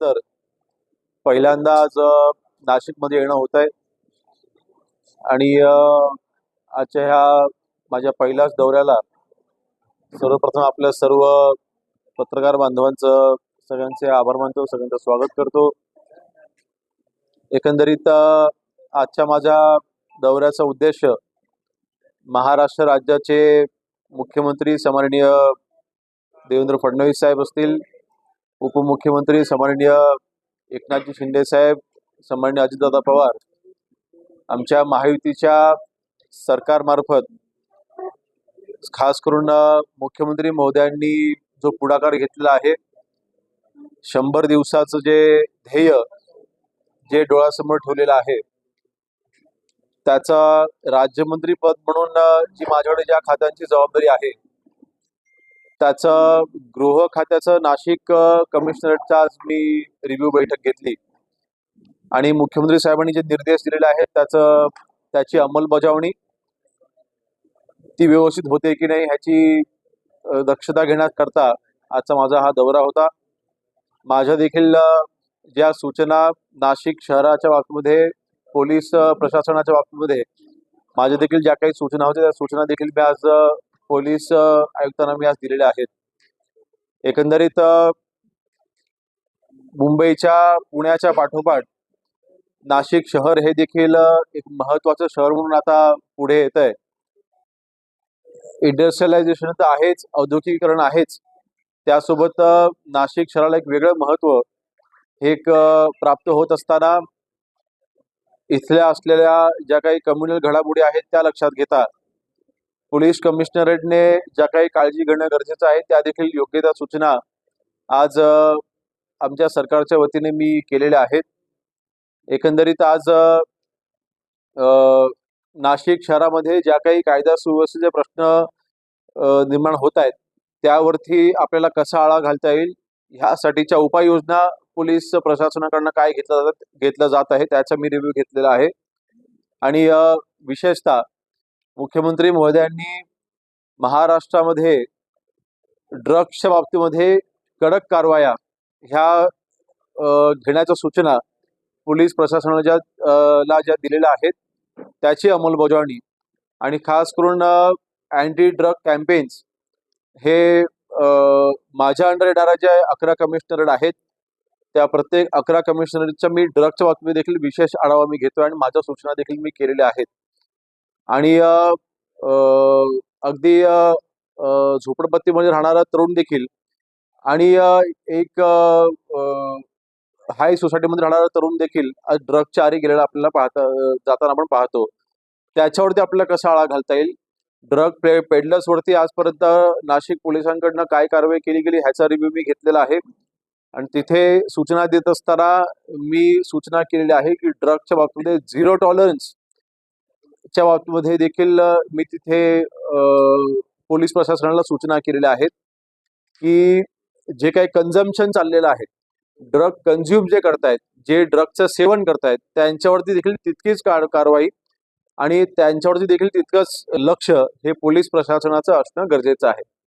काळानंतर पहिल्यांदा आज नाशिकमध्ये येणं होत आहे आणि आजच्या ह्या माझ्या पहिल्याच दौऱ्याला सर्वप्रथम आपल्या सर्व पत्रकार बांधवांचं सगळ्यांचे आभार मानतो सगळ्यांचं स्वागत करतो. एकंदरीत आजच्या माझ्या दौऱ्याचा उद्देश महाराष्ट्र राज्याचे मुख्यमंत्री सन्माननीय देवेंद्र फडणवीस साहेब असतील उपमुख्यमंत्री सन्माननीय एकनाथजी शिंदे साहेब सन्माननीय अजितदादा पवार आमच्या महायुतीच्या सरकारमार्फत खास करून मुख्यमंत्री महोदयांनी जो पुढाकार घेतलेला आहे शंभर दिवसाचं जे ध्येय जे डोळ्यासमोर ठेवलेलं आहे त्याचं राज्यमंत्री पद म्हणून जी माझ्याकडे ज्या खात्यांची जबाबदारी आहे त्याचं गृह खात्याचं नाशिक अ, कमिशनरेटचा आज मी रिव्ह्यू बैठक घेतली. आणि मुख्यमंत्री साहेबांनी जे निर्देश दिलेले आहेत त्याचं त्याची अंमलबजावणी ती व्यवस्थित होते की नाही ह्याची दक्षता घेण्याकरता आजचा माझा हा दौरा होता. माझ्या देखील ज्या सूचना नाशिक शहराच्या बाबतीमध्ये पोलीस प्रशासनाच्या बाबतीमध्ये माझ्या देखील ज्या काही सूचना होत्या त्या सूचना देखील मी आज पोलीस आयुक्तांना मी आज दिलेल्या आहेत. एकंदरीत मुंबईच्या पुण्याच्या पाठोपाठ नाशिक शहर हे देखील एक महत्वाचं शहर म्हणून आता पुढे येत आहे इंडस्ट्रियलायझेशन तर आहेच औद्योगिकीकरण आहेच. त्यासोबत नाशिक शहराला एक वेगळं महत्त्व हे एक प्राप्त होत असताना इथल्या असलेल्या ज्या काही कम्युनल घडामोडी आहेत त्या लक्षात घेता पोलीस कमिशनरेटने ज्या काही काळजी घेणं गरजेचं आहे त्या देखील योग्य त्या सूचना आज आमच्या सरकारच्या वतीने मी केलेल्या आहेत. एकंदरीत आज नाशिक शहरामध्ये ज्या काही कायदा सुव्यवस्थेचे प्रश्न निर्माण होत आहेत त्यावरती आपल्याला कसा आळा घालता येईल ह्यासाठीच्या उपाययोजना पोलीस प्रशासनाकडनं काय घेतलं जात घेतलं जात आहे त्याचा मी रिव्ह्यू घेतलेला आहे. आणि विशेषतः मुख्यमंत्री महोदयांनी महाराष्ट्रामध्ये ड्रग्सच्या बाबतीमध्ये कडक कारवाया ह्या घेण्याच्या सूचना पोलीस प्रशासनाच्या ला ज्या दिलेल्या आहेत त्याची अंमलबजावणी आणि खास करून अँटी ड्रग कॅम्पेन्स हे माझ्या अंडर येणाऱ्या ज्या अकरा कमिशनरेट आहेत त्या प्रत्येक अकरा कमिशनरेटच्या मी ड्रगच्या बाबतीत देखील विशेष आढावा मी घेतोय आणि माझ्या सूचना देखील मी केलेल्या आहेत. आणि अ, अगदी अ, झोपडपट्टीमध्ये राहणारा तरुण देखील आणि एक हाय सोसायटीमध्ये राहणारा तरुण देखील ड्रगच्या आरी गेलेला आपल्याला पाहता जाताना आपण पाहतो. त्याच्यावरती आपल्याला कसा आळा घालता येईल? ड्रग पे पेडलर्सवरती आजपर्यंत नाशिक पोलिसांकडनं काय कारवाई केली गेली ह्याचा रिव्ह्यू मी घेतलेला आहे. आणि तिथे सूचना देत असताना मी सूचना केलेली आहे की ड्रगच्या बाबतीमध्ये झिरो टॉलरन्स च्या बाबतीमध्ये देखील मी तिथे पोलीस प्रशासनाला सूचना केलेल्या आहेत की जे काही कन्झम्पन चाललेलं आहे ड्रग कन्झ्युम जे करतायत जे ड्रगचं सेवन करतायत त्यांच्यावरती देखील तितकीच का कारवाई आणि त्यांच्यावरती देखील तितकंच लक्ष हे पोलीस प्रशासनाचं असणं गरजेचं आहे.